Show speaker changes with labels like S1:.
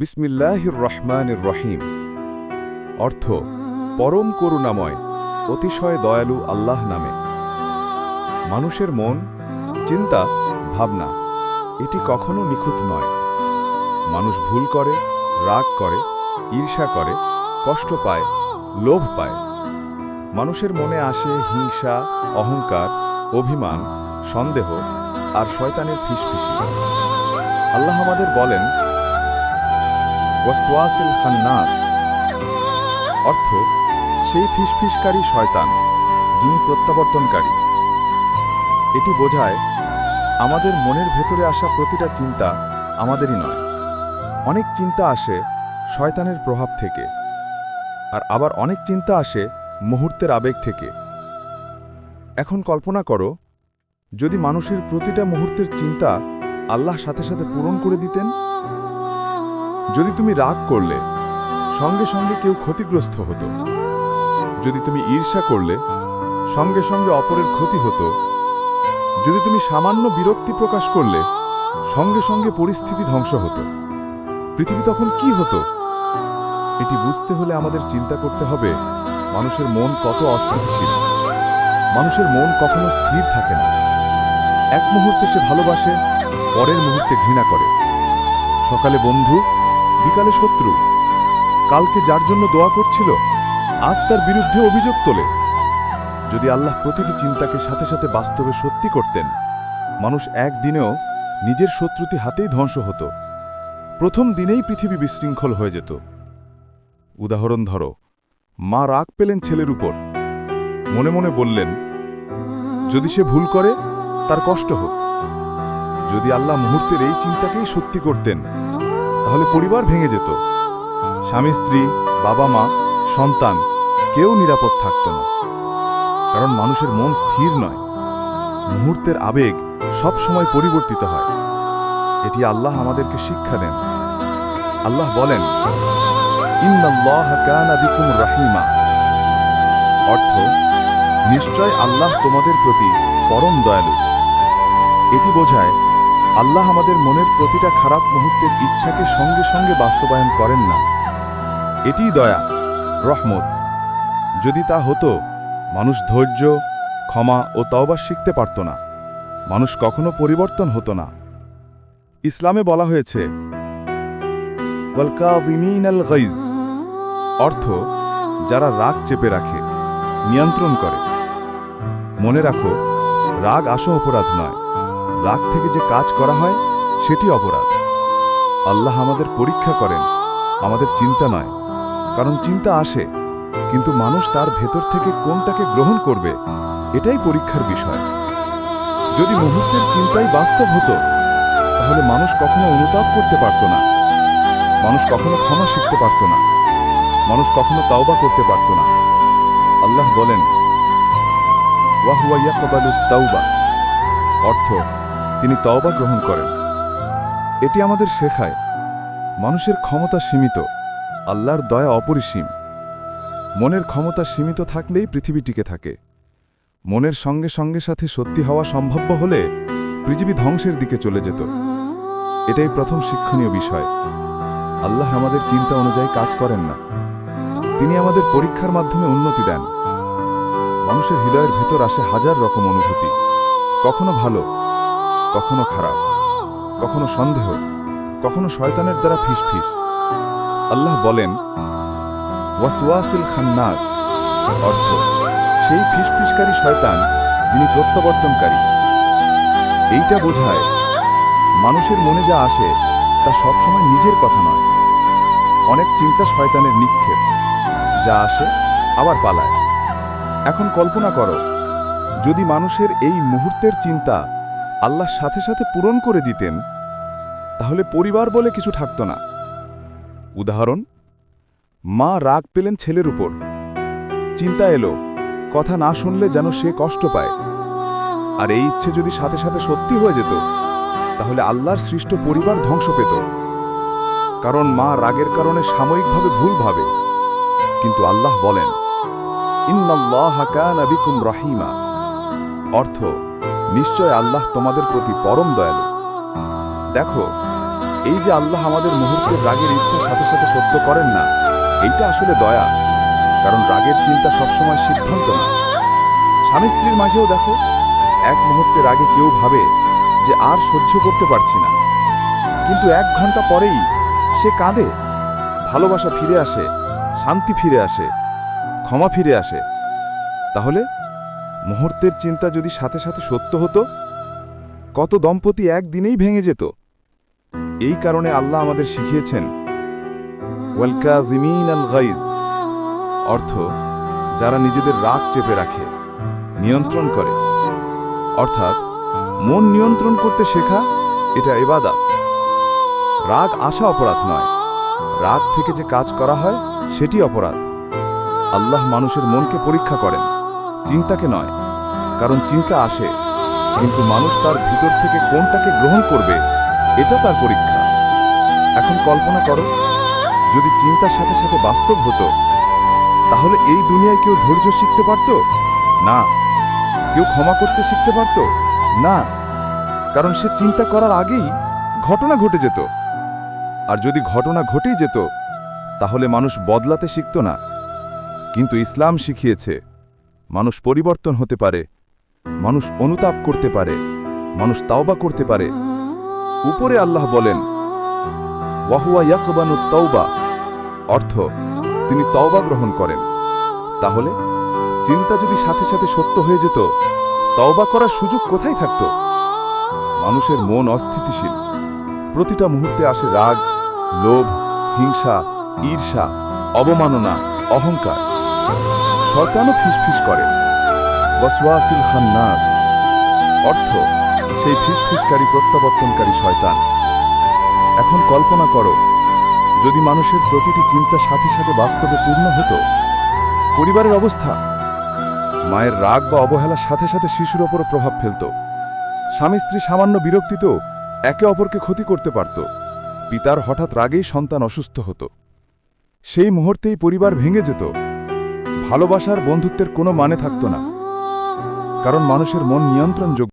S1: বিসমিল্লাহির রহমানির রহিম। অর্থ, পরম করুণাময়, অতিশয় দয়ালু আল্লাহ নামে। মানুষের মন, চিন্তা, ভাবনা, এটি কখনো নিখুঁত নয়। মানুষ ভুল করে, রাগ করে, ঈর্ষা করে, কষ্ট পায়, লোভ পায়। মানুষের মনে আসে হিংসা, অহংকার, অভিমান, সন্দেহ আর শয়তানের ফিসফিসি। আল্লাহ আমাদের বলেন ওয়াসওয়াসিল খান্নাস। অর্থ, সেই ফিসফিসকারী শয়তান, যিনি প্রত্যাবর্তনকারী। এটি বোঝায়, আমাদের মনের ভেতরে আসা প্রতিটা চিন্তা আমাদেরই নয়। অনেক চিন্তা আসে শয়তানের প্রভাব থেকে, আর আবার অনেক চিন্তা আসে মুহূর্তের আবেগ থেকে। এখন কল্পনা করো, যদি মানুষের প্রতিটা মুহূর্তের চিন্তা আল্লাহ সাথে সাথে পূরণ করে দিতেন যদি তুমি রাগ করলে, সঙ্গে সঙ্গে কেউ ক্ষতিগ্রস্ত হতো। যদি তুমি ঈর্ষা করলে, সঙ্গে সঙ্গে অপরের ক্ষতি হতো। যদি তুমি সামান্য বিরক্তি প্রকাশ করলে, সঙ্গে সঙ্গে পরিস্থিতি ধ্বংস হতো। পৃথিবী তখন কি হতো? এটি বুঝতে হলে আমাদের চিন্তা করতে হবে, মানুষের মন কত অস্থিতিশীল। মানুষের মন কখনো স্থির থাকে না। এক মুহূর্তে সে ভালোবাসে, পরের মুহূর্তে ঘৃণা করে। সকালে বন্ধু বিকালে শত্রু। কালকে যার জন্য দোয়া করছিল, আজ তার বিরুদ্ধে অভিযোগ তোলে। যদি আল্লাহ প্রতিটি চিন্তাকে সাথে সাথে বাস্তবে সত্যি করতেন, মানুষ একদিনেও নিজের শত্রুতি হাতেই ধ্বংস হতো। প্রথম দিনেই পৃথিবী বিশৃঙ্খল হয়ে যেত। উদাহরণ ধরো, মা রাগ পেলেন ছেলের উপর। মনে মনে বললেন, যদি সে ভুল করে, তার কষ্ট হোক। যদি আল্লাহ মুহূর্তের এই চিন্তাকেই সত্যি করতেন তাহলে পরিবার ভেঙে যেত। স্বামী, স্ত্রী, বাবা, মা, সন্তান, কেউ নিরাপদ থাকত না। কারণ মানুষের মন স্থির নয়। মুহূর্তের আবেগ সব সময় পরিবর্তিত হয়। এটি আল্লাহ আমাদেরকে শিক্ষা দেন। আল্লাহ বলেন রাহিমা। অর্থ, নিশ্চয় আল্লাহ তোমাদের প্রতি পরম দয়ালু। এটি বোঝায় আল্লাহ আমাদের মনের প্রতিটা খারাপ মুহূর্তের ইচ্ছাকে সঙ্গে সঙ্গে বাস্তবায়ন করেন না। এটিই দয়া, রহমত। যদি তা হতো, মানুষ ধৈর্য, ক্ষমা ও তওবা শিখতে পারত না। মানুষ কখনো পরিবর্তন হতো না। ইসলামে বলা হয়েছে অর্থ, যারা রাগ চেপে রাখে, নিয়ন্ত্রণ করে। মনে রাখো, রাগ আসো অপরাধ নয়। রাগ থেকে যে কাজ করা হয়, সেটি অপরাধ। আল্লাহ আমাদের পরীক্ষা করেন, আমাদের চিন্তা নয়, কারণ চিন্তা আসে, কিন্তু মানুষ তার ভেতর থেকে কোনটাকে গ্রহণ করবে, এটাই পরীক্ষার বিষয়। যদি মুহূর্তের চিন্তাই বাস্তব হতো, তাহলে মানুষ কখনো অনুতাপ করতে পারত না, মানুষ কখনো ক্ষমা শিখতে পারত না, মানুষ কখনো তাওবা করতে পারত না। আল্লাহ বলেন ওয়াহুয়া ইয়াকবালু তাওবা অর্থ তিনি তওবা গ্রহণ করেন। এটি আমাদের শেখায়, মানুষের ক্ষমতা সীমিত, আল্লাহর দয়া অপরিসীম। মনের ক্ষমতা সীমিত থাকলেই পৃথিবী টিকে থাকে। মনের সঙ্গে সঙ্গে সাথে সত্যি হওয়া সম্ভব্য হলে পৃথিবী ধ্বংসের দিকে চলে যেত। এটাই প্রথম শিক্ষণীয় বিষয়। আল্লাহ আমাদের চিন্তা অনুযায়ী কাজ করেন না। তিনি আমাদের পরীক্ষার মাধ্যমে উন্নতি দেন। মানুষের হৃদয়ের ভেতর আসে হাজার রকম অনুভূতি। কখনো ভালো কখনো খারাপ, কখনো সন্দেহ, কখনো শয়তানের দ্বারা ফিসফিস। আল্লাহ বলেন, ওয়াসওয়াসিল খান্নাস অর্থ, সেই ফিসফিসকারী শয়তান যিনি প্রত্যাবর্তনকারী। এইটা বোঝায়, মানুষের মনে যা আসে তা সবসময় নিজের কথা নয়। অনেক চিন্তা শয়তানের নিক্ষেপ, যা আসে আবার পালায়। এখন কল্পনা করো, যদি মানুষের এই মুহূর্তের চিন্তা আল্লাহর সাথে সাথে পূরণ করে দিতেন, তাহলে পরিবার বলে কিছু থাকত না। উদাহরণ, মা রাগ পেলেন ছেলের উপর। চিন্তা এলো, কথা না শুনলে যেন সে কষ্ট পায়। আর এই ইচ্ছে যদি সাথে সাথে সত্যি হয়ে যেত, তাহলে আল্লাহর সৃষ্ট পরিবার ধ্বংস পেত। কারণ মা রাগের কারণে সাময়িকভাবে ভুল ভাবে। কিন্তু আল্লাহ বলেন, ইন্নাল্লাহ কানা বিকুম রহিমা। অর্থ নিশ্চয় আল্লাহ তোমাদের প্রতি পরম দয়ালু। দেখো, এই যে আল্লাহ আমাদের মুহূর্তের রাগের ইচ্ছা সাথে সাথে সত্য করেন না, এইটা আসলে দয়া, কারণ রাগের চিন্তা সবসময় সিদ্ধান্ত না স্বামী স্ত্রীর মাঝেও দেখো, এক মুহূর্তের আগে কেউ ভাবে যে আর সহ্য করতে পারছি না। কিন্তু এক ঘণ্টা পরেই সে কাঁদে, ভালোবাসা ফিরে আসে, শান্তি ফিরে আসে, ক্ষমা ফিরে আসে। তাহলে মুহূর্তের চিন্তা যদি সাথে সাথে সত্য হতো, কত দম্পতি একদিনেই ভেঙে যেত। এই কারণে আল্লাহ আমাদের শিখিয়েছেন অর্থ যারা নিজেদের রাগ চেপে রাখে, নিয়ন্ত্রণ করে। অর্থাৎ মন নিয়ন্ত্রণ করতে শেখা, এটা এবাদাত রাগ আসা অপরাধ নয়। রাগ থেকে যে কাজ করা হয়, সেটি অপরাধ। আল্লাহ মানুষের মনকে পরীক্ষা করেন। চিন্তাকে নয়, কারণ চিন্তা আসে, কিন্তু মানুষ তার ভিতর থেকে কোনটাকে গ্রহণ করবে, এটা তার পরীক্ষা। এখন কল্পনা করো, যদি চিন্তার সাথে সাথে বাস্তব হতো, তাহলে এই দুনিয়ায় কেউ ধৈর্য শিখতে পারত? না। কেউ ক্ষমা করতে শিখতে পারত? না। কারণ সে চিন্তা করার আগেই ঘটনা ঘটে যেত। আর যদি ঘটনা ঘটেই যেত, তাহলে মানুষ বদলাতে শিখত না। কিন্তু ইসলাম শিখিয়েছে। মানুষ পরিবর্তন হতে পারে, মানুষ অনুতাপ করতে পারে, মানুষ তাওবা করতে পারে। উপরে আল্লাহ বলেন, ওয়াহুয়া ইয়াকবানু তওবা অর্থ, তিনি তওবা গ্রহণ করেন। তাহলে, চিন্তা যদি সাথে সাথে সত্য হয়ে যেত, তওবা করার সুযোগ কোথায় থাকত? মানুষের মন অস্থিতিশীল। প্রতিটা মুহূর্তে আসে রাগ, লোভ, হিংসা, ঈর্ষা, অবমাননা, অহংকার। শয়তানও ফিসফিস করে। ওয়াসওয়াসিল খান্নাস। অর্থ, সেই ফিসফিসকারী প্রত্যাবর্তনকারী শয়তান। এখন কল্পনা করো, যদি মানুষের প্রতিটি চিন্তা সাথে সাথে বাস্তবে পূর্ণ হতো, পরিবারের অবস্থা? মায়ের রাগ বা অবহেলার সাথে সাথে শিশুর ওপর প্রভাব ফেলত। স্বামী স্ত্রী সামান্য বিরক্তিতেও একে অপরকে ক্ষতি করতে পারত। পিতার হঠাৎ রাগেই সন্তান অসুস্থ হতো। সেই মুহূর্তেই পরিবার ভেঙে যেত। ভালোবাসার বন্ধুত্বের কোনো মানে থাকতো না। কারণ মানুষের মন নিয়ন্ত্রণযোগ্য